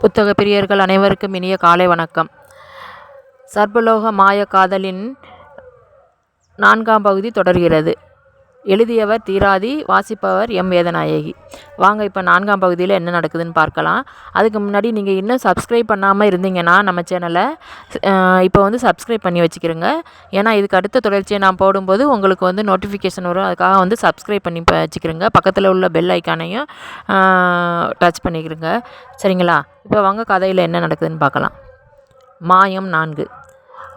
புத்தக பிரியர்கள் அனைவருக்கும் இனிய காலை வணக்கம். சர்வலோக மாய காதலின் நான்காம் பகுதி தொடர்கிறது. எழுதியவர் தீராதி வாசிப்பவர் எம் வேதநாயகி. வாங்க இப்போ நான்காம் பகுதியில் என்ன நடக்குதுன்னு பார்க்கலாம். அதுக்கு முன்னாடி நீங்கள் இன்னும் சப்ஸ்கிரைப் பண்ணாமல் இருந்தீங்கன்னா நம்ம சேனலை இப்போ வந்து சப்ஸ்கிரைப் பண்ணி வச்சுக்கிறோங்க ஏன்னா இதுக்கு அடுத்த தொடர்ச்சியை நான் போடும்போது உங்களுக்கு வந்து நோட்டிஃபிகேஷன் வரும். அதுக்காக வந்து சப்ஸ்கிரைப் பண்ணி வச்சுக்கிறோங்க பக்கத்தில் உள்ள பெல் ஐக்கானையும் டச் பண்ணிக்கிறோங்க சரிங்களா? இப்போ வாங்க கதையில் என்ன நடக்குதுன்னு பார்க்கலாம். மாயம் நான்கு.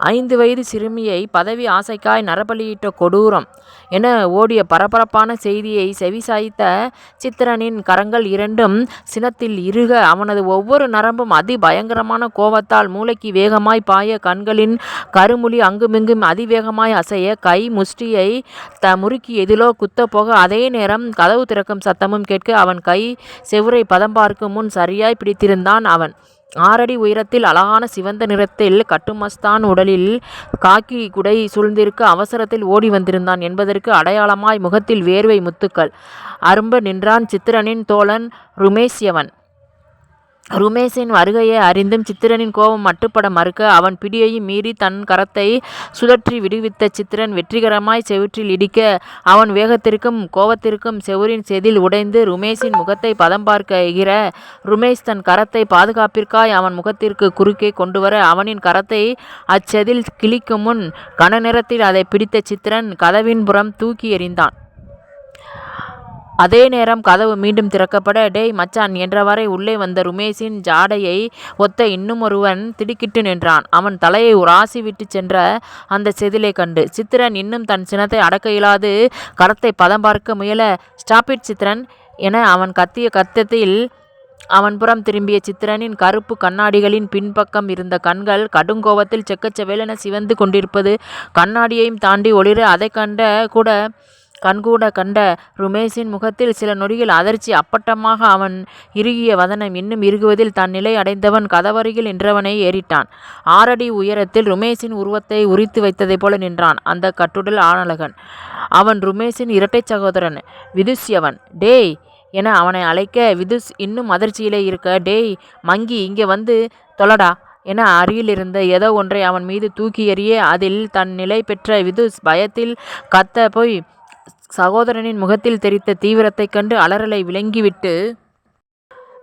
ஐந்து வயது சிறுமியை பதவி ஆசைக்காய் நரபலியிட்ட கொடூரம் என ஓடிய பரபரப்பான செய்தியை செவிசாய்த்த சித்திரனின் கரங்கள் இரண்டும் சினத்தில் இருக அவனது ஒவ்வொரு நரம்பும் அதிபயங்கரமான கோபத்தால் மூளைக்கு வேகமாய் பாய கண்களின் கருமுழி அங்குமிங்கும் அதிவேகமாய் அசைய கை முஷ்டியை த முறுக்கி எதிலோ குத்தப்போக அதே நேரம் கதவு திறக்கும் சத்தமும் கேட்க அவன் கை செவுரை பதம் பார்க்கும் முன் சரியாய் பிடித்திருந்தான் அவன். ஆறடி உயரத்தில் அழகான சிவந்த நிறத்தில் கட்டுமஸ்தான் உடலில் காக்கி குடை சூழ்ந்திருக்க அவசரத்தில் ஓடி வந்திருந்தான் என்பதற்கு அடையாளமாய் முகத்தில் வேர்வை முத்துக்கள். அரும்ப நின்றான் சித்திரனின் தோழன் ருமேசியவன் ருமேஷின் வருகையை அறிந்தும் சித்திரனின் கோபம் மட்டுப்பட மறுக்க அவன் பிடியையும் மீறி தன் கரத்தை சுழற்றி விடுவித்த சித்திரன் வெற்றிகரமாய் செவிற்றில் இடிக்க அவன் வேகத்திற்கும் கோபத்திற்கும் செவுரின் செதில் உடைந்து ருமேஷின் முகத்தை பதம் பார்க்கிற ருமேஷ் தன் கரத்தை பாதுகாப்பிற்காய் அவன் முகத்திற்கு குறுக்கே கொண்டுவர அவனின் கரத்தை அச்செதில் கிழிக்கும் முன் கன நேரத்தில் அதை பிடித்த சித்திரன் கதவின் புறம் தூக்கி எறிந்தான். அதே நேரம் கதவு மீண்டும் திறக்கப்பட டேய் மச்சான் என்றவரை உள்ளே வந்த ருமேஷின் ஜாடையை ஒத்த இன்னுமொருவன் திடுக்கிட்டு நின்றான். அவன் தலையை உராசி விட்டு சென்ற அந்த செதிலை கண்டு சித்திரன் இன்னும் தன் சினத்தை அடக்க இயலாது. கடத்தை பதம் பார்க்க முயல. ஸ்டாப்பிட் சித்திரன் என அவன் கத்திய கத்தத்தில் அவன் புறம் திரும்பிய சித்திரனின் கருப்பு கண்ணாடிகளின் பின்பக்கம் இருந்த கண்கள் கடுங்கோபத்தில் செக்கச்செவேலென சிவந்து கொண்டிருப்பது. கண்ணாடியையும் தாண்டி ஒளிர அதைக் கண்ட கூட கண்கூட கண்ட ருமேஷின் முகத்தில் சில நொடியில் அதிர்ச்சி அப்பட்டமாக அவன் இறுகிய வதனம் இன்னும் இறுகுவதில் தன் நிலை அடைந்தவன் கதவருகில் நின்றவனை ஏறிட்டான். ஆறடி உயரத்தில் ருமேஷின் உருவத்தை உரித்து வைத்ததைப் போல நின்றான் அந்த கட்டுடல் ஆனழகன் அவன் ருமேஷின் இரட்டை சகோதரன் விதுஷ்யவன். டேய்! என அவனை அழைக்க விதுஷ் இன்னும் அதிர்ச்சியிலே இருக்க டேய் மங்கி இங்கே வந்து தொலடா என அருகிலிருந்த ஏதோ ஒன்றை அவன் மீது தூக்கி எறிய அதில் தன் நிலை பெற்ற விதுஷ் பயத்தில் கத்த போய் சகோதரனின் முகத்தில் தெரித்த தீவிரத்தைக் கண்டு அலறலை விளங்கிவிட்டு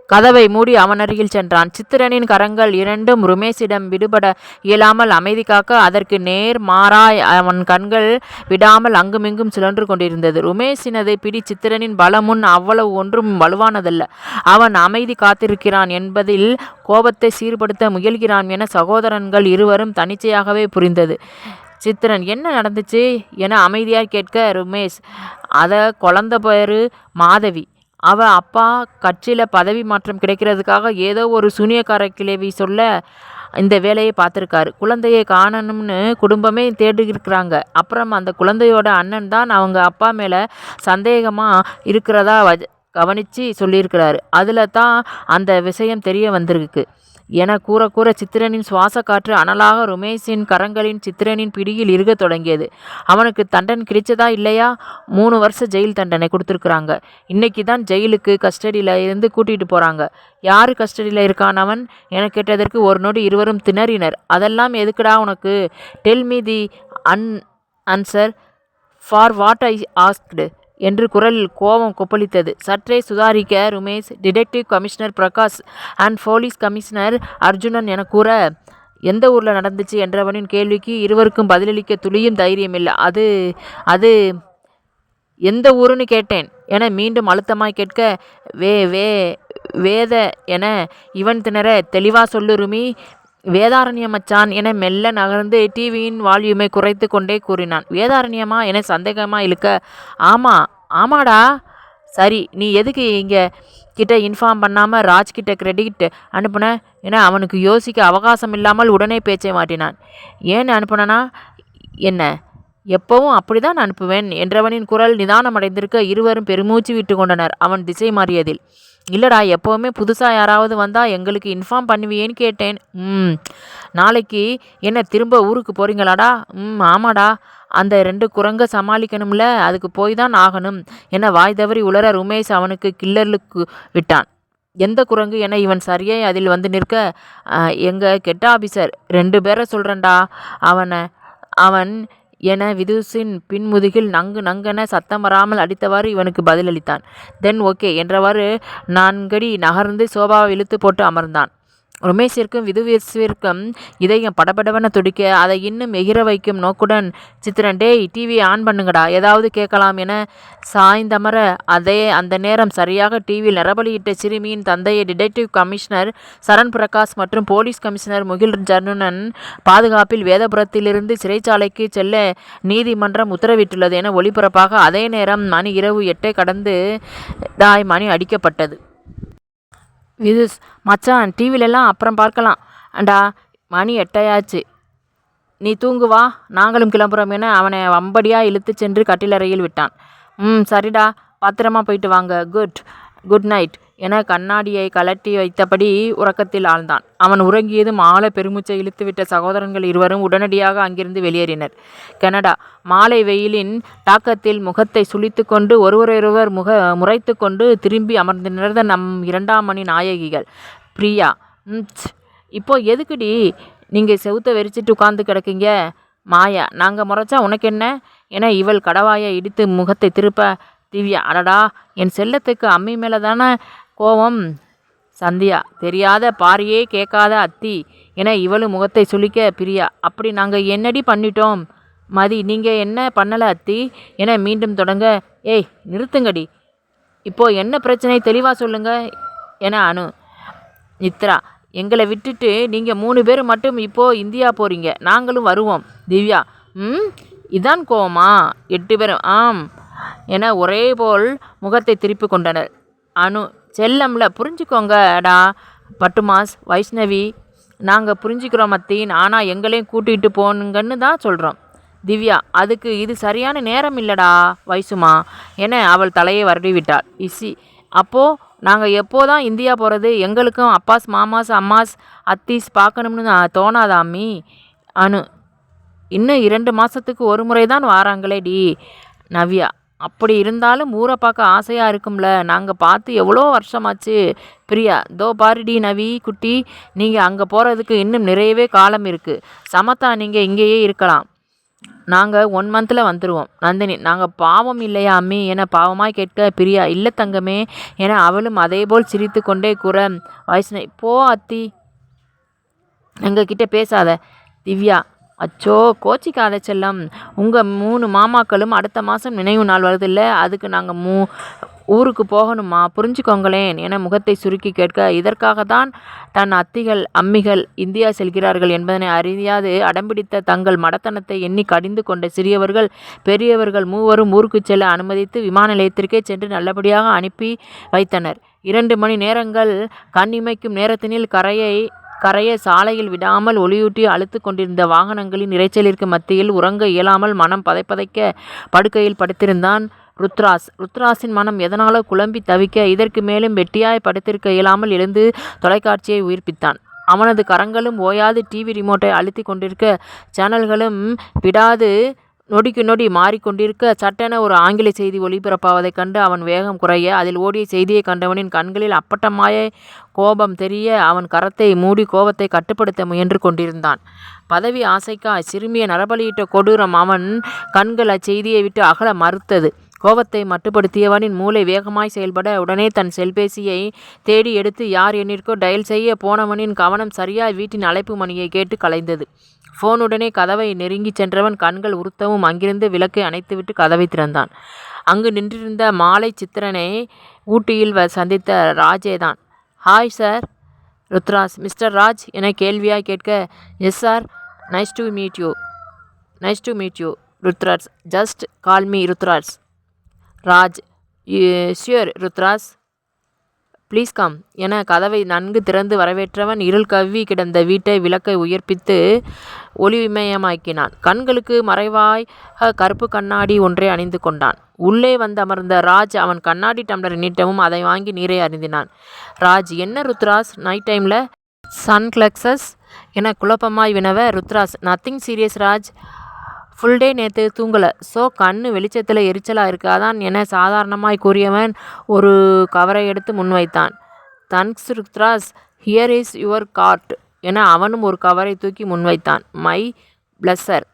கதவை மூடி அவன் அருகில் சென்றான். சித்திரனின் கரங்கள் இரண்டும் ருமேஷிடம் விடுபட இயலாமல் அமைதி காக்க அதற்கு நேர் மாறாய் அவன் கண்கள் விடாமல் அங்குமிங்கும் சுழன்று கொண்டிருந்தது. ருமேஷினது பிடி சித்திரனின் பலமுன் அவ்வளவு ஒன்றும் வலுவானதல்ல. அவன் அமைதி காத்திருக்கிறான் என்பதில் கோபத்தை சீர்படுத்த முயல்கிறான் என சகோதரன்கள் இருவரும் தனிச்சையாகவே புரிந்தது. சித்திரன் என்ன நடந்துச்சு? என அமைதியாக கேட்க ரமேஷ் அதை குழந்த பேர் மாதவி. அவ அப்பா கட்சியில் பதவி மாற்றம் கிடைக்கிறதுக்காக ஏதோ ஒரு சூனியக்கார கிளவி சொல்ல இந்த வேலையை பார்த்துருக்காரு. குழந்தையை காணணும்னு குடும்பமே தேடிருக்கிறாங்க அப்புறம் அந்த குழந்தையோட அண்ணன் தான் அவங்க அப்பா மேலே சந்தேகமாக இருக்கிறதா வ கவனித்து சொல்லியிருக்கிறாரு. அதில் தான் அந்த விஷயம் தெரிய வந்திருக்கு. என கூற கூற சித்திரனின் சுவாச காற்று அனலாக ருமேஷின் கரங்களின் சித்திரனின் பிடியில் இருக்கத் தொடங்கியது. அவனுக்கு தண்டன் கிடைச்சதா இல்லையா? மூணு வருஷ ஜெயில் தண்டனை கொடுத்துருக்குறாங்க. இன்னைக்கு தான் ஜெயிலுக்கு கஸ்டடியில் இருந்து கூட்டிகிட்டு போகிறாங்க யார் கஸ்டடியில் இருக்கான் அவன்? என கேட்டதற்கு ஒரு நொடி இருவரும் திணறினர். அதெல்லாம் எதுக்குடா உனக்கு? Tell me the an answer for what I asked என்று குரலில் கோபம் கொப்பளித்தது. சற்றே சுதாரிக்க Rumesh detective commissioner Prakash and police commissioner Arjunan என கூற எந்த ஊரில் நடந்துச்சு? என்றவனின் கேள்விக்கு இருவருக்கும் பதிலளிக்க துளியும் தைரியமில்லை. அது அது எந்த ஊருன்னு கேட்டேன் என மீண்டும் அழுத்தமாய் கேட்க வே வே வேத என இவன் திணற தெளிவாக சொல்லு ருமி வேதாரண்ய மச்சான் என மெல்ல நகர்ந்து டிவியின் வால்யூமை குறைத்து கொண்டே கூறினான். வேதாரண்யமா என சந்தேகமாக இழுக்க ஆமா ஆமாடா. சரி நீ எதுக்கு இங்கே கிட்ட இன்ஃபார்ம் பண்ணாமல் ராஜ்கிட்ட கிரெடிட் அனுப்புன? என அவனுக்கு யோசிக்க அவகாசம் இல்லாமல் உடனே பேச்சை மாட்டினான் ஏன் அனுப்புனனா? என்ன? எப்பவும் அப்படிதான் அனுப்புவேன் என்றவனின் குரல் நிதானமடைந்திருக்க இருவரும் பெருமூச்சு விட்டு கொண்டனர் அவன் திசை மாறியதில் இல்லடா எப்போவுமே புதுசாக யாராவது வந்தால் எங்களுக்கு இன்ஃபார்ம் பண்ணுவியேன்னு கேட்டேன். ம் நாளைக்கு என்ன திரும்ப ஊருக்கு போகிறீங்களாடா ம் ஆமாடா அந்த ரெண்டு குரங்க சமாளிக்கணும்ல அதுக்கு போய் தான் ஆகணும். என வாய் தவறி உலர உமேஷ் அவனுக்கு கில்லர்லுக்கு விட்டான். எந்த குரங்கு? என இவன் சரியாய் அதில் வந்து நிற்க எங்கள் கெட்ட ஆபீசர் ரெண்டு பேரை சொல்கிறேன்டா அவனை அவன் என விதுஷின் பின்முதுகில் நங்கு நங்கென சத்தம் வராமல் அடித்தவாறு இவனுக்கு பதிலளித்தான். தென் ஓகே என்றவாறு நான்கடி நகர்ந்து சோபாவை இழுத்து போட்டு அமர்ந்தான். உமேஷிற்கும் விதுவிற்கும் இதயம் படபடவென துடிக்க அதை இன்னும் எகிர வைக்கும் நோக்குடன் சித்திரன் டேய் டிவியை ஆன் பண்ணுங்கடா ஏதாவது கேட்கலாம் என சாய்ந்தமர அதே அந்த நேரம் சரியாக டிவியில் நிரபலியிட்ட சிறுமியின் தந்தையை டிடெக்டிவ் கமிஷனர் சரண் பிரகாஷ் மற்றும் போலீஸ் கமிஷனர் முகில் ஜர்னுனன் பாதுகாப்பில் வேதபுரத்திலிருந்து சிறைச்சாலைக்கு செல்ல நீதிமன்றம் உத்தரவிட்டுள்ளது என ஒளிபரப்பாக அதே நேரம் மணி இரவு எட்டை கடந்து தாய் மணி அடிக்கப்பட்டது. விதுஸ் மச்சான் டிவிலெல்லாம் அப்புறம் பார்க்கலாம். அண்டா மணி எட்டையாச்சு. நீ தூங்கு வா நாங்களும் கிளம்புறோம் என அவனை வம்படியாக இழுத்து சென்று கட்டிலறையில் விட்டான். ம் சரிடா பத்திரமா போயிட்டு வாங்க. Good good night. என கண்ணாடியை கலட்டி வைத்தபடி உறக்கத்தில் ஆழ்ந்தான். அவன் உறங்கியதும் ஆழ பெருமூச்சை இழுத்துவிட்ட சகோதரன்கள் இருவரும் உடனடியாக அங்கிருந்து வெளியேறினர். கனடா மாலை வெயிலின் தாக்கத்தில் முகத்தை சுழித்து கொண்டு ஒருவரொருவர் முக முறைத்து கொண்டு திரும்பி அமர்ந்து நம் இரண்டாம் மணி நாயகிகள். பிரியா இப்போ எதுக்குடி நீங்கள் செவுத்த வெறிச்சிட்டு உட்காந்து கிடக்கீங்க? மாயா நாங்கள் முறைச்சா உனக்கு என்ன என இவள் கடவாயை இடித்து முகத்தை திருப்ப திவ்யா அடடா என் செல்லத்துக்கு அம்மி மேலே தானே கோவம். சந்தியா தெரியாத பாரியே கேட்காத அத்தி என இவளும் முகத்தை சுளிக்க பிரியா அப்படி நாங்கள் என்னடி பண்ணிட்டோம்? மதி நீங்கள் என்ன பண்ணலை அத்தி? என மீண்டும் தொடங்க ஏய் நிறுத்துங்கடி. இப்போது என்ன பிரச்சனை தெளிவாக சொல்லுங்க என அனு நித்ரா எங்களை விட்டுட்டு நீங்கள் மூணு பேர் மட்டும் இப்போது இந்தியா போகிறீங்க நாங்களும் வருவோம். திவ்யா ம் இதான் கோவமா? எட்டு பேரும் ஆம் என ஒரே போல் முகத்தை திருப்பி கொண்டனர். அனு செல்லம்ல. புரிஞ்சுக்கோங்கடா. பட்டுமாஸ் வைஷ்ணவி நாங்கள் புரிஞ்சுக்கிறோம் மத்தின் ஆனால் எங்களையும் கூட்டிகிட்டு போனுங்கன்னு தான் சொல்கிறோம் திவ்யா அதுக்கு இது சரியான நேரம் இல்லடா வைசுமா. என அவள் தலையை வருடி விட்டாள். இசி அப்போது நாங்கள் எப்போ தான் இந்தியா போகிறது எங்களுக்கும் அப்பாஸ் மாமாஸ் அம்மாஸ் அத்தீஸ் பார்க்கணும்னு தோணாதாமி அனு இன்னும் இரண்டு மாதத்துக்கு ஒரு முறை தான் வாராங்களே டி. நவ்யா அப்படி இருந்தாலும் ஊரை பார்க்க ஆசையாக இருக்கும்ல. நாங்கள் பார்த்து எவ்வளோ வருஷமாச்சு. பிரியா தோ பாரிடி நவி குட்டி நீங்கள் அங்கே போகிறதுக்கு இன்னும் நிறையவே காலம் இருக்குது சமத்தா நீங்கள் இங்கேயே இருக்கலாம். நாங்கள் ஒன் மந்தில் வந்துடுவோம் நந்தினி நாங்கள் பாவம் இல்லையா அம்மி? என பாவமாக கேட்க பிரியா இல்லை தங்கமே என அவளும் அதேபோல் சிரித்து கொண்டே கூற வயசுனை போ அத்தி. எங்ககிட்ட பேசாத. திவ்யா அச்சோ கோச்சிக்காத செல்லம். உங்கள் மூணு மாமாக்களும் அடுத்த மாதம் நினைவு நாள் வருதில்ல அதுக்கு நாங்கள் மூ ஊருக்கு போகணுமா? புரிஞ்சுக்கோங்களேன் என முகத்தை சுருக்கி கேட்க இதற்காக தான் தன் அத்திகள் அம்மிகள் இந்தியா செல்கிறார்கள் என்பதனை அறியாது அடம்பிடித்த தங்கள் மடத்தனத்தை எண்ணி கடிந்து கொண்ட சிறியவர்கள் பெரியவர்கள் மூவரும் ஊருக்கு செல்ல அனுமதித்து விமான நிலையத்திற்கே சென்று நல்லபடியாக அனுப்பி வைத்தனர். இரண்டு மணி நேரங்கள் கண்ணிமைக்கும் நேரத்தினில் கரையை கரையை சாலையில் விடாமல் ஒளியூட்டி அழுத்து கொண்டிருந்த வாகனங்களின் இறைச்சலிற்கு மத்தியில் உறங்க இயலாமல் மனம் பதைப்பதைக்க படுக்கையில் படுத்திருந்தான் ருத்ராஸ். ருத்ராஸின் மனம் எதனாலோ குழம்பி தவிக்க இதற்கு மேலும் வெட்டியாய் படுத்திருக்க இயலாமல் எழுந்து தொலைக்காட்சியை உயிர்ப்பித்தான். அவனது கரங்களும் ஓயாது டிவி ரிமோட்டை அழுத்தி கொண்டிருக்க சேனல்களும் விடாது நொடிக்கு நொடி மாறிக்கொண்டிருக்க சட்டென ஒரு ஆங்கில செய்தி ஒளிபரப்பாவதைக் கண்டு அவன் வேகம் குறைய அதில் ஓடிய செய்தியை கண்டவனின் கண்களில் அப்பட்டமாய கோபம் தெரிய அவன் கரத்தை மூடி கோபத்தை கட்டுப்படுத்த முயன்று கொண்டிருந்தான். பதவி ஆசைக்காய் சிறுமிய நரபலியிட்ட கொடூரம் அவன் கண்கள் அச்செய்தியை விட்டு அகல மறுத்தது. கோபத்தை மட்டுப்படுத்தியவனின் மூளை வேகமாய் செயல்பட உடனே தன் செல்பேசியை தேடி எடுத்து யார் எண்ணிற்கோ டயல் செய்ய போனவனின் கவனம் சரியாய் வீட்டின் அழைப்பு மணியை கேட்டு கலைந்தது. ஃபோனுடனே கதவை நெருங்கிச் சென்றவன் கண்கள் உறுத்தவும் அங்கிருந்து விளக்கை அணைத்துவிட்டு கதவை திறந்தான். அங்கு நின்றிருந்த மாலை சித்திரனை ஊட்டியில் சந்தித்த ராஜே தான் hi sir Rudraj mister Raj என கேள்வியாக கேட்க yes sir nice to meet you nice to meet you Rudraj just call me Rudraj Raj sure Rudraj please come என கதவை நன்கு திறந்து வரவேற்றவன் இருள் கவ்வி கிடந்த வீட்டை விளக்கை உயர்ப்பித்து ஒளிமயமாக்கினான் கண்களுக்கு மறைவாய் கருப்பு கண்ணாடி ஒன்றை அணிந்து கொண்டான். உள்ளே வந்து அமர்ந்த ராஜ் அவன் கண்ணாடி டம்ளரை நீட்டவும் அதை வாங்கி நீரை அருந்தினான். ராஜ் என்ன ருத்ராஸ்? நைட் டைமில் சன்கிளக்ஸஸ் என குழப்பமாய் வினவ Rudras nothing serious Raj. Full day நேற்று தூங்கலை. ஸோ கண் வெளிச்சத்தில் எரிச்சலாக இருக்காதான் என சாதாரணமாய் கூறியவன் ஒரு கவரை எடுத்து முன்வைத்தான் thanks Rudras here is your card என அவனும் ஒரு கவரை தூக்கி முன்வைத்தான் my pleasure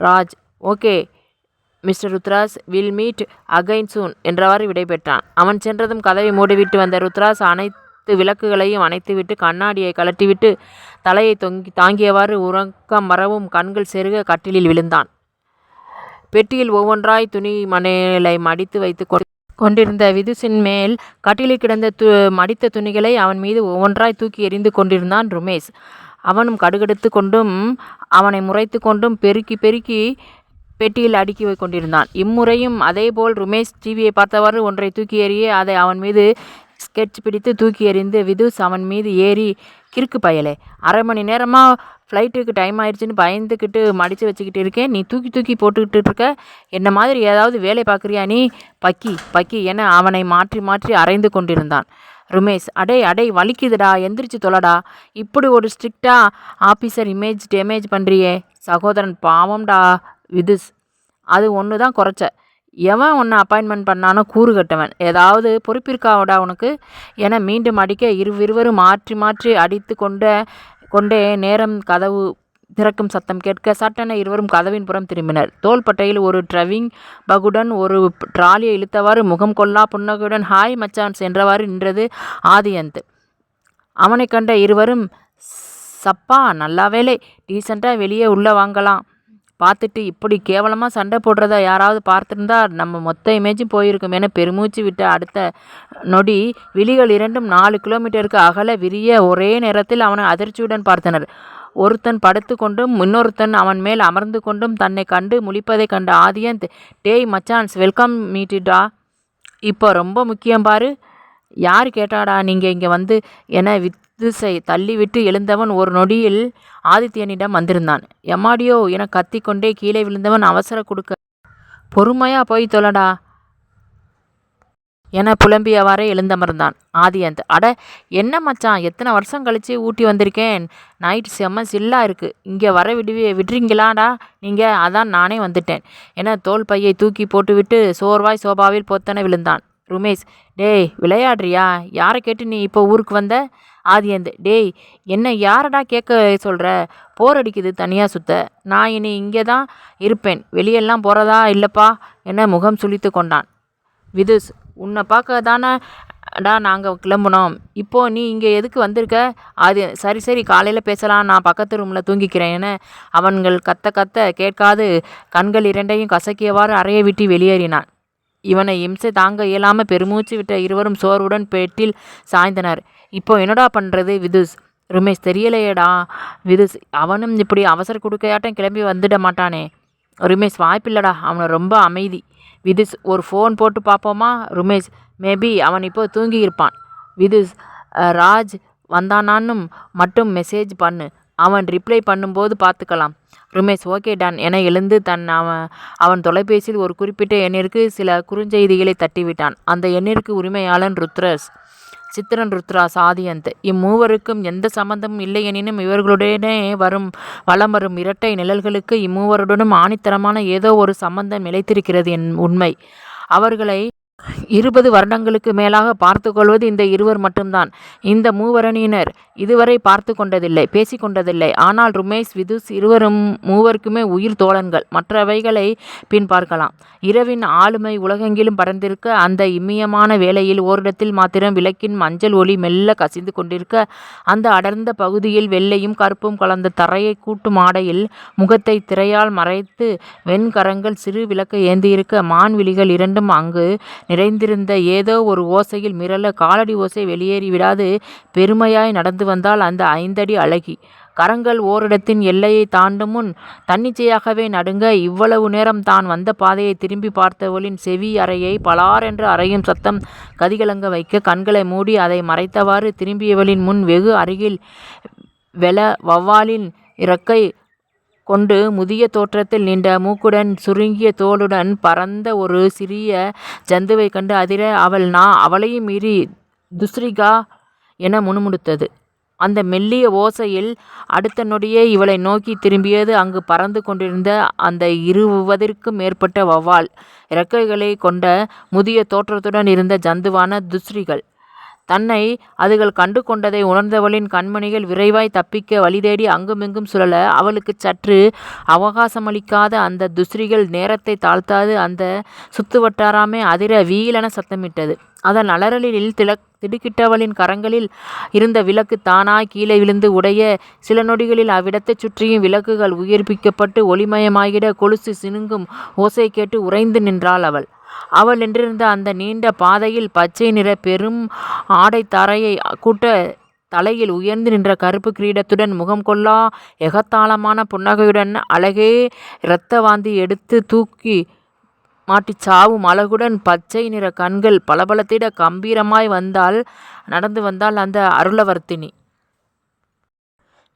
Raj okay mister Rudras will meet again soon என்றவாறு விடைபெற்றான் அவன் சென்றதும் கதவை மூடிவிட்டு வந்த ருத்ராஸ் அனைத்து விளக்குகளையும் அணைத்துவிட்டு கண்ணாடியை கழட்டிவிட்டு தலையை தொங்கி தாங்கியவாறு உறக்கம் மறவும் கண்கள் செருக கட்டிலில் விழுந்தான். பெட்டியில் ஒவ்வொன்றாய் துணி மணலை மடித்து வைத்து கொண்டிருந்த விதுசின் மேல் கட்டிலில் கிடந்த து மடித்த துணிகளை அவன் மீது ஒவ்வொன்றாய் தூக்கி எறிந்து கொண்டிருந்தான் ருமேஷ். அவனும் கடுகடுத்து கொண்டும் அவனை முறைத்து கொண்டும் பெருக்கி பெருக்கி பெட்டியில் அடுக்கி கொண்டிருந்தான். இம்முறையும் அதேபோல் ருமேஷ் டிவியை பார்த்தவாறு ஒன்றை தூக்கி எறிய அதை அவன் மீது ஸ்கெட்ச் பிடித்து தூக்கி எறிந்து விதுஸ் அவன் மீது ஏறி கிறுக்கு பயலே. அரை மணி நேரமாக ஃப்ளைட்டுக்கு டைம் ஆயிடுச்சுன்னு பயந்துக்கிட்டு மடித்து வச்சுக்கிட்டு இருக்கேன் நீ தூக்கி தூக்கி போட்டுக்கிட்டு இருக்க. என்ன மாதிரி ஏதாவது வேலை பார்க்குறியா நீ? பக்கி பக்கி என அவனை மாற்றி மாற்றி அரைந்து கொண்டிருந்தான். ருமேஷ் அடே அடே வலிக்குதுடா. எந்திரிச்சு தொலடா. இப்படி ஒரு ஸ்ட்ரிக்டாக ஆஃபீஸர் இமேஜ் டேமேஜ் பண்ணுறியே சகோதரன் பாவம்டா விதுஸ். அது ஒன்று தான் குறைச்ச. எவன் உன்னை அப்பாயின்மெண்ட் பண்ணானோ கூறு கட்டவன். ஏதாவது பொறுப்பிருக்காவடா உனக்கு? என மீண்டும் அடிக்க இருவிருவரும் மாற்றி மாற்றி அடித்து கொண்ட கொண்டே நேரம் கதவு திறக்கும் சத்தம் கேட்க சட்டென இருவரும் கதவின் புறம் திரும்பினர். தோள்பட்டையில் ஒரு ட்ரவிங் பகுடன் ஒரு ட்ராலியை இழுத்தவாறு முகம் கொல்லா புன்னகையுடன் ஹாய் மச்சான் சென்றவாறு நின்றது ஆதியந்த். அவனை கண்ட இருவரும் சப்பா நல்லா வேலை டீசெண்டாக வெளியே உள்ளே வாங்கலாம். பார்த்துட்டு இப்படி கேவலமாக சண்டை போடுறத யாராவது பார்த்துருந்தா நம்ம மொத்த இமேஜும் போயிருக்கும் என பெருமூச்சு விட்ட அடுத்த நொடி விழிகள் இரண்டும் நாலு கிலோமீட்டருக்கு அகல விரிய ஒரே நேரத்தில் அவனை அதிர்ச்சியுடன் பார்த்தனர். ஒருத்தன் படுத்து கொண்டும் இன்னொருத்தன் அவன் மேல் அமர்ந்து கொண்டும் தன்னை கண்டு முழிப்பதை கண்ட ஆதியந்த் டேய் மச்சான்ஸ் வெல்கம் மீட்டுடா இப்போ ரொம்ப முக்கியம் பாரு. யார் கேட்டாடா நீங்கள் இங்கே வந்து என திசை தள்ளிவிட்டு எழுந்தவன் ஒரு நொடியில் ஆதித்யனிடம் வந்திருந்தான். எம்மாடியோ என கத்திக்கொண்டே கீழே விழுந்தவன் அவசர கொடுக்க பொறுமையா போய் தொலடா என புலம்பியவாறே எழுந்தமர்ந்தான். ஆதியந்த் அட என்ன மச்சான்? எத்தனை வருஷம் கழிச்சு ஊட்டி வந்திருக்கேன்? நைட் செம்ம சில்லாக இருக்குது இங்கே வர விடுவி விடுறீங்களாடா நீங்கள் அதான் நானே வந்துட்டேன் என தோல் பையை தூக்கி போட்டுவிட்டு சோர்வாய் சோபாவில் பொத்தன விழுந்தான். ருமேஷ் டேய் விளையாடுறியா? யாரை கேட்டு நீ இப்போ ஊருக்கு வந்த? ஆதியந்த் டேய் என்ன யாரடா கேட்க சொல்கிற போர் அடிக்குது தனியாக சுத்த. நான் இனி இங்கே தான் இருப்பேன். வெளியெல்லாம் போகிறதா இல்லைப்பா? என முகம் சுளித்து கொண்டான். விதுஸ் உன்னை பார்க்க தானே டா நாங்கள் கிளம்புனோம். இப்போ நீ இங்கே எதுக்கு வந்திருக்க? அது சரி சரி காலையில் பேசலாம். நான் பக்கத்து ரூமில் தூங்கிக்கிறேன் என அவன்கள் கத்த கத்த கேட்காது கண்கள் இரண்டையும் கசக்கியவாறு அறையை விட்டு வெளியேறினான். இவனை இம்சை தாங்க இயலாமல் பெருமூச்சு விட்ட இருவரும் சோர்வுடன் பெட்டில் சாய்ந்தனர். இப்போ என்னடா பண்ணுறது விதுஸ்? ருமேஷ் தெரியலையேடா. விதுஸ் அவனும் இப்படி அவசர கொடுக்கையாட்டம் கிளம்பி வந்துட மாட்டானே. ருமேஷ் வாய்ப்பில்லடா. அவனை ரொம்ப அமைதி. விதுஸ் ஒரு ஃபோன் போட்டு பார்ப்போமா ருமேஷ் மேபி அவன் இப்போ தூங்கி இருப்பான். விதுஸ் ராஜ் வந்தானான்னும் மட்டும் மெசேஜ் பண்ணு. அவன் ரிப்ளை பண்ணும்போது பார்த்துக்கலாம் ருமேஷ் ஓகே டன் என எழுந்து தன் அவன் அவன் தொலைபேசியில் ஒரு குறிப்பிட்ட எண்ணிற்கு சில குறுஞ்செய்திகளை தட்டிவிட்டான். அந்த எண்ணிற்கு உரிமையாளன் ருத்ரஸ். சித்திரன் ருத்ராஸ் ஆதியந்த் இம்மூவருக்கும் எந்த சம்பந்தமும் இல்லை எனினும் இவர்களுடனே வரும் வலம் வரும் இரட்டை நிழல்களுக்கு இம்மூவருடனும் ஆணித்தரமான ஏதோ ஒரு சம்பந்தம் நிலைத்திருக்கிறது என் உண்மை. அவர்களை இருபது வருடங்களுக்கு மேலாக பார்த்து கொள்வது இந்த இருவர் மட்டும்தான். இந்த மூவரணியினர் இதுவரை பார்த்து கொண்டதில்லை பேசி கொண்டதில்லை. ஆனால் ருமேஷ் விதுஸ் இருவரும் மூவருக்குமே உயிர் தோழன்கள். மற்றவைகளை பின் பார்க்கலாம். இரவின் ஆளுமை உலகெங்கிலும் பறந்திருக்க அந்த இம்மியமான வேளையில் ஓரிடத்தில் மாத்திரம் விளக்கின் மஞ்சள் ஒளி மெல்ல கசிந்து கொண்டிருக்க அந்த அடர்ந்த பகுதியில் வெள்ளையும் கருப்பும் கலந்த தரையை கூட்டும் மாடையில் முகத்தை திரையால் மறைத்து வெண்கரங்கள் சிறு விளக்கை ஏந்தியிருக்க மான்விழிகள் இரண்டும் அங்கு நிறைந்திருந்த ஏதோ ஒரு ஓசையில் மிரள காலடி ஓசை வெளியேறி விடாது. பெருமையாய் நடந்து வந்தால் அந்த ஐந்தடி அழகி. கரங்கள் ஓரிடத்தின் எல்லையை தாண்டும் முன் தன்னிச்சையாகவே நடுங்க இவ்வளவு நேரம் தான் வந்த பாதையை திரும்பி பார்த்தவளின் செவி அறையை பலாரென்று அறையும் சத்தம் கதிகலங்க வைக்க கண்களை மூடி அதை மறைத்தவாறு திரும்பியவளின் முன் வெகு அருகில் வெல வௌவாலின் இறக்கை கொண்டு முதிய தோற்றத்தில் நின்ற மூக்குடன் சுருங்கிய தோலுடன் பறந்த ஒரு சிறிய ஜந்துவை கண்டு அதிர அவள் நான் அவளையும் மீறி துஸ்ரிகா என முணுமுணுத்தது. அந்த மெல்லிய ஓசையில் அடுத்த நொடியே இவளை நோக்கி திரும்பியது அங்கு பறந்து கொண்டிருந்த அந்த இருபதற்கும் மேற்பட்ட வௌவால் இறக்கைகளை கொண்ட முதிய தோற்றத்துடன் இருந்த ஜந்துவான துஸ்ரிகள். தன்னை அதுகள் கண்டு கொண்டதை உணர்ந்தவளின் கண்மணிகள் விரைவாய் தப்பிக்க வழிதேடி அங்குமிங்கும் சுழல அவளுக்கு சற்று அவகாசமளிக்காத அந்த துஸ்ரிகள் நேரத்தை தாழ்த்தாது அந்த சுத்துவட்டாரமே அதிர வீலென சத்தமிட்டது. அதன் அலறலில் திலக் திடுக்கிட்டவளின் கரங்களில் இருந்த விளக்கு தானாய் கீழே விழுந்து உடைய சில நொடிகளில் அவ்விடத்தைச் சுற்றியும் விளக்குகள் உயிர்ப்பிக்கப்பட்டு ஒளிமயமாகிட கொலுசு சினுங்கும் ஓசை கேட்டு உறைந்து நின்றாள் அவள். அவள் நின்றிருந்த அந்த நீண்ட பாதையில் பச்சை நிற பெரும் ஆடை தரையை கூட்ட தலையில் உயர்ந்து நின்ற கருப்பு கிரீடத்துடன் முகம் கொள்ளா எகத்தாளமான புன்னகையுடன் அழகே இரத்த வாந்தி எடுத்து தூக்கி மாட்டிச் சாவும் அழகுடன் பச்சை நிற கண்கள் பளபளத்திட கம்பீரமாய் வந்தால் நடந்து வந்தால் அந்த அருளவர்த்தினி.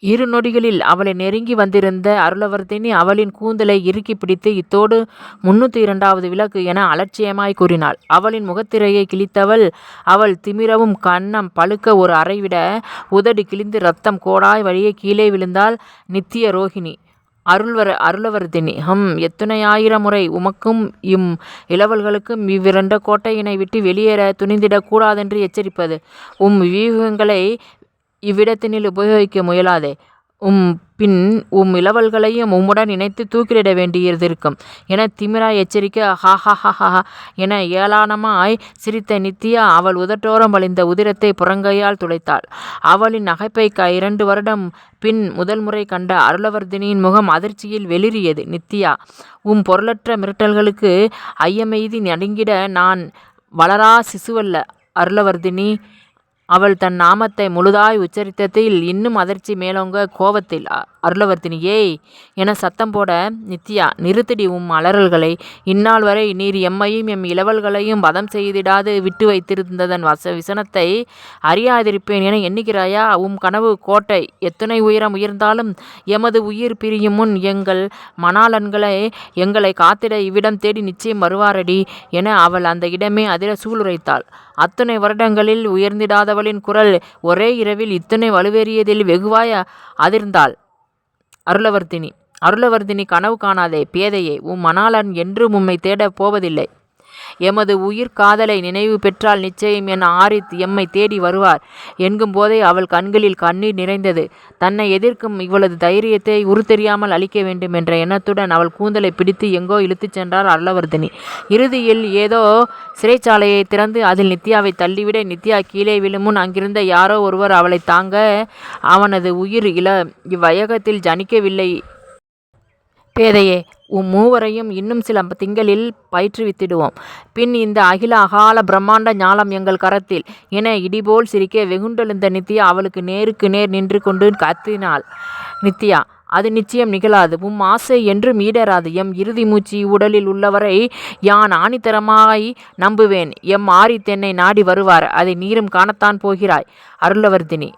இரு நொடிகளில் அவளை நெருங்கி வந்திருந்த அருளவர்த்தினி அவளின் கூந்தலை இறுக்கிப் பிடித்து இத்தோடு முன்னூற்றி இரண்டாவது விளக்கு என அலட்சியமாய் கூறினாள். அவளின் முகத்திரையை கிழித்தவள் அவள் திமிரவும் கன்னம் பழுக்க ஒரு அறைவிட உதடு கிழிந்து ரத்தம் கோடாய் வழியே கீழே விழுந்தாள் நித்யரோகிணி. அருளவர்த்தினி ஹம் எத்துணையாயிரமுறை உமக்கும் இம் இளவல்களுக்கும் இவ்விரண்ட கோட்டையினை விட்டு வெளியேற துணிந்திடக் கூடாதென்று எச்சரிப்பது. உம் வியூகங்களை இவ்விடத்தினில் உபயோகிக்க முயலாதே. உம் பின் உம் இளவல்களையும் உம்முடன் இணைத்து தூக்கிலிட வேண்டியதிருக்கும் என திமிரா எச்சரிக்க ஹாஹாஹா என ஏளானமாய் சிரித்த நித்யா அவள் உதட்டோரம் வழிந்த உதிரத்தை புறங்கையால் துளைத்தாள் அவளின் நகைப்பை க இரண்டு வருடம் பின் முதல் முறை கண்ட அருளவர்தினியின் முகம் அதிர்ச்சியில் வெளிறியது. நித்யா. உம் பொருளற்ற மிரட்டல்களுக்கு ஐயமெய்தி நடுங்கிட நான் வளரா சிசுவல்ல அருளவர்தினி அவள் தன் நாமத்தை முழுதாய் உச்சரித்ததில் இன்னும் அதிர்ச்சி மேலோங்க கோபத்தில் அருளவர்த்தினி ஏய். சத்தம் போட நித்யா. நிறுத்தடி உம் அலறல்களை. இந்நாள் வரை நீர் எம்மையும் எம் இளவல்களையும் வதம் செய்திடாது விட்டு வைத்திருந்ததன் வச விசனத்தை அறியாதிருப்பேன் என எண்ணுகிறாயா? உம் கனவு கோட்டை எத்தனை உயரம் உயர்ந்தாலும் எமது உயிர் பிரியும் முன் எங்கள் மணாளன்களை எங்களை காத்திட இவ்விடம் தேடி நிச்சயம் வருவாரடி என அவள் அந்த இடமே அதிரச் சூளுரைத்தாள். அத்தனை வருடங்களில் உயர்ந்திடாதவளின் குரல் ஒரே இரவில் இத்தனை வலுவேறியதில் வெகுவாய் அதிர்ந்தாள் அருளவர்த்தினி. அருளவர்த்தினி கனவு காணாதே. பேதையே. உம் மணாளன் என்றும் உம்மை தேடப் போவதில்லை. எமது உயிர் காதலை நினைவு பெற்றால் நிச்சயம் என் ஆரித் எம்மைத் தேடி வருவார் என்கும் போதே அவள் கண்களில் கண்ணீர் நிறைந்தது. தன்னை எதிர்க்கும் இவளது தைரியத்தை உருத்தெரியாமல் அழிக்க வேண்டும் என்ற எண்ணத்துடன் அவள் கூந்தலை பிடித்து எங்கோ இழுத்துச் சென்றார் அல்லவர்தினி இறுதியில் ஏதோ சிறைச்சாலையை திறந்து அதில் நித்யாவை தள்ளிவிட நித்யா கீழே விழுமுன் அங்கிருந்த யாரோ ஒருவர் அவளை தாங்க அவனது உயிர் இள இவ்வையகத்தில் ஜனிக்கவில்லை. பேதையே. உம் மூவரையும் இன்னும் சில திங்களில் பயிற்றுவித்திடுவோம். பின் இந்த அகில அகால பிரம்மாண்ட ஞாலம் எங்கள் கரத்தில். என இடிபோல் சிரிக்க வெகுண்டெழுந்த நித்யா அவளுக்கு நேருக்கு நேர் நின்று கொண்டு கத்தினாள். நித்யா. அது நிச்சயம் நிகழாது. உம் ஆசை என்றும் ஈடராது எம் இறுதி மூச்சு உடலில் உள்ளவரை யான் ஆணித்தரமாய் நம்புவேன் எம் ஆரித் என்னை நாடி வருவார். அதை நீரும் காணத்தான் போகிறாய். அருளவர்த்தினி.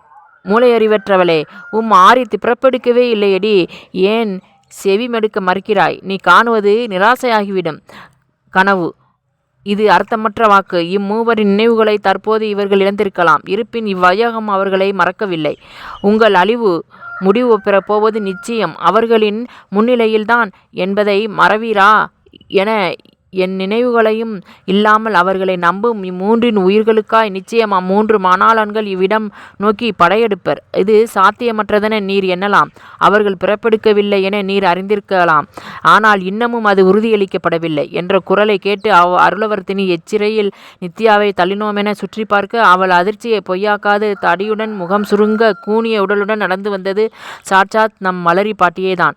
மூளையறிவற்றவளே. உம் ஆரித்து பிறப்பெடுக்கவே இல்லையடி. ஏன் செவிமடுக்க மறுக்கிறாய்? நீ காணுவது நிராசையாகிவிடும் கனவு. இது அர்த்தமற்ற வாக்கு. இம்மூவரின் நினைவுகளை தற்போது இவர்கள் இழந்திருக்கலாம். இருப்பின் இவ்வையகம் அவர்களை மறக்கவில்லை. உங்கள் அழிவு முடிவு பெறப்போவது நிச்சயம் அவர்களின் முன்னிலையில்தான் என்பதை மறவீரா? என என் நினைவுகளையும் இல்லாமல் அவர்களை நம்பும் இம்மூன்றின் உயிர்களுக்காய் நிச்சயம் அம்மூன்று மணாளன்கள் இவ்விடம் நோக்கி படையெடுப்பர். இது சாத்தியமற்றதென நீர் எண்ணலாம். அவர்கள் பிறப்பெடுக்கவில்லை என நீர் அறிந்திருக்கலாம். ஆனால் இன்னமும் அது உறுதியளிக்கப்படவில்லை என்ற குரலைக் கேட்டு அவ் அருளவர்த்தினி எச்சிறையில் நித்யாவை தள்ளினோமென சுற்றி பார்க்க அவள் அதிர்ச்சியை பொய்யாக்காது தடியுடன் முகம் சுருங்க கூனிய உடலுடன் நடந்து வந்தது சாட்சாத் நம் மலரி பாட்டியேதான்.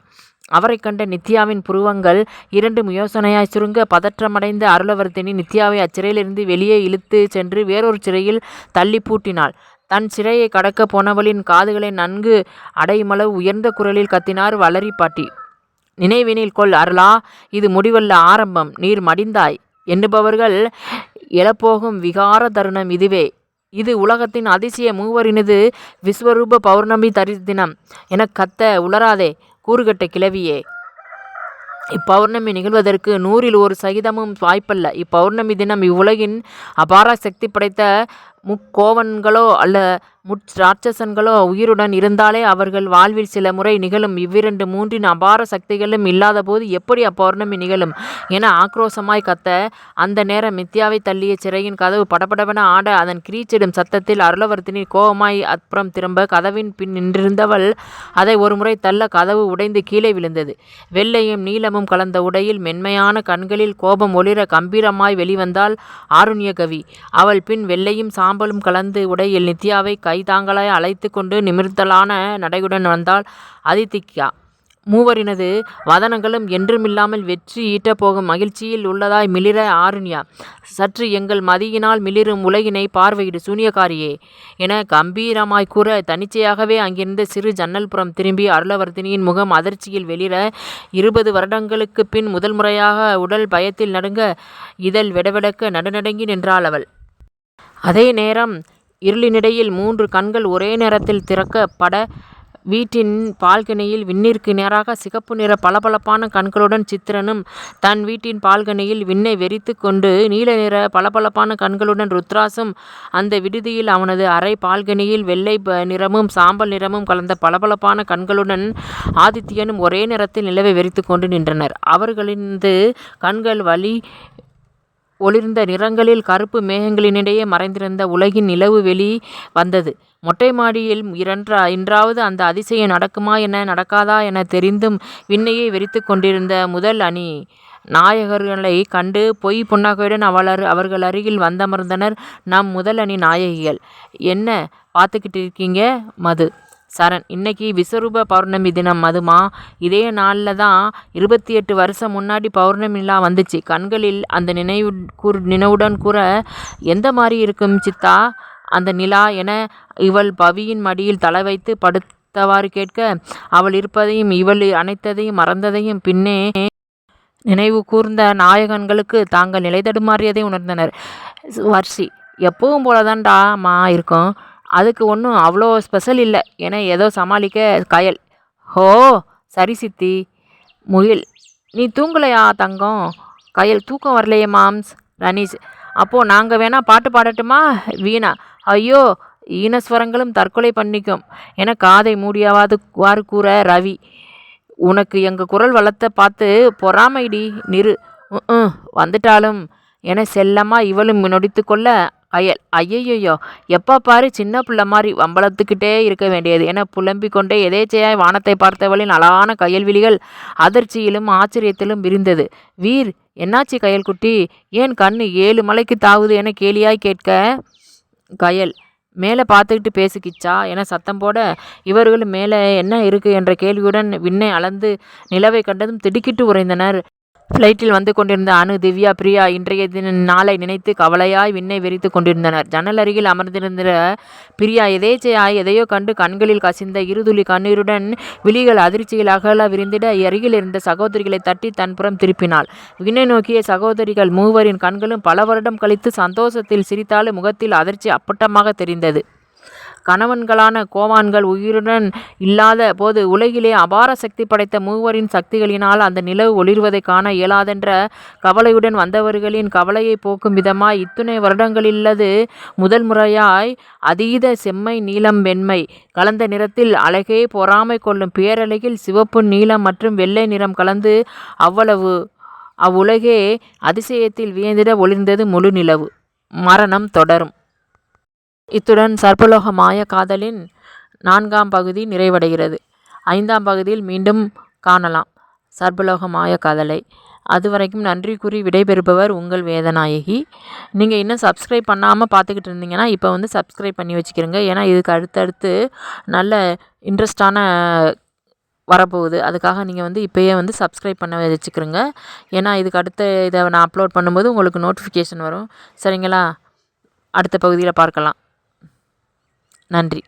அவரை கண்ட நித்யாவின் புருவங்கள் இரண்டும் யோசனையாய் சுருங்க பதற்றமடைந்த அருளவர்த்தினி நித்யாவை அச்சிறையிலிருந்து வெளியே இழுத்துச் சென்று வேறொரு சிறையில் தள்ளிப் பூட்டினாள். தன் சிறையை கடக்கப் போனவளின் காதுகளை நன்கு அடைமளவு உயர்ந்த குரலில் கத்தினார் வளரி பாட்டி. நினைவினில் கொள் அருளா. இது முடிவல்ல ஆரம்பம். நீர் மடிந்தாய் எண்ணுபவர்கள் எழப்போகும் விகார தருணம் இதுவே. இது உலகத்தின் அதிசய மூவரினது விஸ்வரூப பௌர்ணமி தரி தினம் எனக் கத்த உளராதே கூறுகட்ட கிழவியே. இப்பௌர்ணமி நிகழ்வதற்கு நூறில் ஒரு சகிதமும் வாய்ப்பல்ல. இப்பவுர்ணமி தினம் இவ்வுலகின் அபார சக்தி படைத்த முக்கோவன்களோ அல்ல முட் ராட்சசன்களோ உயிருடன் இருந்தாலே அவர்கள் வாழ்வில் சில முறை நிகழும். இவ்விரண்டு மூன்றின் அபார சக்திகளும் இல்லாதபோது எப்படி அப்பௌர்ணமி நிகழும்? என ஆக்ரோசமாய் கத்த அந்த நேரம் மித்யாவை தள்ளிய சிறையின் கதவு படபடவென ஆட அதன் கிரீச்சிடும் சத்தத்தில் அருளவர்த்தினி கோபமாய் அப்புறம் திரும்ப கதவின் பின் நின்றிருந்தவள் அதை ஒருமுறை தள்ள கதவு உடைந்து கீழே விழுந்தது. வெள்ளையும் நீலமும் கலந்த உடையில் மென்மையான கண்களில் கோபம் ஒளிர கம்பீரமாய் வெளிவந்தாள் ஆருண்யகவி. அவள் பின் வெள்ளையும் சாம்பலும் கலந்து உடையில் நித்யாவை கை கைதாங்களாய் அழைத்து கொண்டு நிமிர்த்தலான நடையுடன் வந்தால் அதிதிக்யா மூவரினது வதனங்களும் என்றுமில்லாமல் வெற்றி ஈட்டப் போகும் மகிழ்ச்சியில் உள்ளதாய் மிளிர ஆருண்யா. சற்று எங்கள் மதியினால் மிளிரும் உலகினை பார்வையிடு சூனியக்காரியே என கம்பீரமாய் கூற தனிச்சையாகவே அங்கிருந்த சிறு ஜன்னல்புறம் திரும்பி அருளவர்த்தினியின் முகம் அதிர்ச்சியில் வெளிர இருபது வருடங்களுக்கு பின் முதல் முறையாக உடல் பயத்தில் நடுங்க இதழ் வெடவெடக்க நடுநடுங்கி நின்றாள் அவள். அதே நேரம் இருளினிடையில் மூன்று கண்கள் ஒரே நேரத்தில் திறக்கப்பட வீட்டின் பால்கனியில் விண்ணிற்கு நேராக சிகப்பு நிற பளபளப்பான கண்களுடன் சித்திரனும் தன் வீட்டின் பால்கனியில் விண்ணை வெறித்து கொண்டு நீல நிற பளபளப்பான கண்களுடன் ருத்ராசும் அந்த விடுதியில் அவனது அறை பால்கனியில் வெள்ளை நிறமும் சாம்பல் நிறமும் கலந்த பளபளப்பான கண்களுடன் ஆதித்யனும் ஒரே நேரத்தில் நிலவை வெறித்து கொண்டு நின்றனர். அவர்களின் கண்கள் வலி ஒளிர்ந்த நிறங்களில் கருப்பு மேகங்களினிடையே மறைந்திருந்த உலகின் நிலவு வெளி வந்தது. மொட்டை மாடியில் இரண்டா இன்றாவது அந்த அதிசயம் நடக்குமா என நடக்காதா என தெரிந்தும் விண்ணையை வெறித்து கொண்டிருந்த முதல் அணி நாயகர்களை கண்டு பொய் புன்னகையுடன் அவர்கள் அருகில் வந்தமர்ந்தனர் நம் முதல் அணி நாயகிகள். என்ன பார்த்துக்கிட்டு இருக்கீங்க மது சரண். இன்னைக்கு விஸ்வரூப பௌர்ணமி தினம் அதுமா. இதே நாளில் தான் இருபத்தி எட்டு வருஷம் முன்னாடி பௌர்ணமி நிலா வந்துச்சு. கண்களில் அந்த நினைவு கூர் நினைவுடன் கூற எந்த மாதிரி இருக்கும் சித்தா? அந்த நிலா என இவள் பவியின் மடியில் தலை வைத்து படுத்தவாறு கேட்க அவள் இருப்பதையும் இவள் அனைத்ததையும் மறந்ததையும் பின்னே நினைவு கூர்ந்த நாயகன்களுக்கு தாங்கள் நிலை தடுமாறியதை உணர்ந்தனர். வர்ஷி எப்பவும் போலதான்டா மா இருக்கும்? அதுக்கு ஒன்றும் அவ்வளோ ஸ்பெஷல் இல்லை. என ஏதோ சமாளிக்க கயல். ஹோ சரி சித்தி. முகில் நீ தூங்கலையா தங்கம்? கயல் தூக்கம் வரலையே மாம்ஸ். ரனீஷ் அப்போது நாங்கள் வேணால் பாட்டு பாடட்டுமா? வீணா. ஐயோ ஈனஸ்வரங்களும் தற்கொலை பண்ணிக்கும். என காதை மூடியாவது வாறு கூற ரவி. உனக்கு எங்கள் குரல் வளத்தை பார்த்து பொறாமைடி நிறு. வந்துட்டாலும். என செல்லமாக இவளும் நொடித்து கொள்ள அயல். ஐயையோ எப்போ பாரு சின்ன பிள்ளை மாதிரி வம்பளத்துக்கிட்டே இருக்க வேண்டியது. என புலம்பிக் கொண்டே எதேச்சையாய் வானத்தை பார்த்தவளின் அழகான கயல்விழிகள் அதிர்ச்சியிலும் ஆச்சரியத்திலும் விரிந்தது. வீர் என்னாச்சு கயல் குட்டி ஏன் கண்ணு ஏழு மலைக்கு தாவுது என கேலியாய் கேட்க? கயல். மேலே பார்த்துக்கிட்டு பேசுக்கிச்சா என சத்தம் போட இவர்கள் மேலே என்ன இருக்குது என்ற கேள்வியுடன் விண்ணை அளந்து நிலவை கண்டதும் திடுக்கிட்டு உறைந்தனர். ஃப்ளைட்டில் வந்து கொண்டிருந்த அனு திவ்யா பிரியா இன்றைய தின நாளை நினைத்து கவலையாய் விண்ணை வெறித்து கொண்டிருந்தனர். ஜன்னல் அருகில் அமர்ந்திருந்த பிரியா எதேச்சையாய் எதையோ கண்டு கண்களில் கசிந்த இருதுளி கண்ணீருடன் விழிகள் அதிர்ச்சியில் அகல விரிந்திட அருகில் இருந்த சகோதரிகளை தட்டி தன் புறம் திருப்பினாள். விண்ணை நோக்கிய சகோதரிகள் மூவரின் கண்களும் பல வருடம் கழித்து சந்தோஷத்தில் சிரித்தாலும் முகத்தில் அதிர்ச்சி அப்பட்டமாக தெரிந்தது. கணவன்களான கோவான்கள் உயிருடன் இல்லாத போது உலகிலே அபார சக்தி படைத்த மூவரின் சக்திகளினால் அந்த நிலவு ஒளிர்வதை காண இயலாதென்ற கவலையுடன் வந்தவர்களின் கவலையை போக்கும் விதமாய் இத்துணை வருடங்களில்லது. முதல் முறையாய் அதீத செம்மை நீலம் வெண்மை. கலந்த நிறத்தில் அழகே பொறாமை கொள்ளும் பேரழகில் சிவப்பு நீலம் மற்றும் வெள்ளை நிறம் கலந்து அவ்வளவு அவ்வுலகே அதிசயத்தில் வியந்திட ஒளிர்ந்தது முழு நிலவு. மரணம் தொடரும். இத்துடன் சர்ப்பலோக மாய காதலின் நான்காம் பகுதி நிறைவடைகிறது. ஐந்தாம் பகுதியில் மீண்டும் காணலாம் சர்ப்பலோக மாய காதலை. அது வரைக்கும் நன்றி கூறி விடைபெறுபவர் உங்கள் வேதநாயகி. நீங்கள் இன்னும் சப்ஸ்கிரைப் பண்ணாமல் பார்த்துக்கிட்டு இருந்தீங்கன்னா இப்போ வந்து சப்ஸ்கிரைப் பண்ணி வச்சுக்கிறோங்க ஏன்னா இதுக்கு அடுத்தடுத்து நல்ல இன்ட்ரெஸ்டான வரப்போகுது. அதுக்காக நீங்கள் வந்து இப்போயே வந்து சப்ஸ்கிரைப் பண்ண வச்சுக்கிறோங்க ஏன்னா இதுக்கு அடுத்த இதை நான் அப்லோட் பண்ணும்போது உங்களுக்கு நோட்டிஃபிகேஷன் வரும். சரிங்களா? அடுத்த பகுதியில் பார்க்கலாம். நன்றி.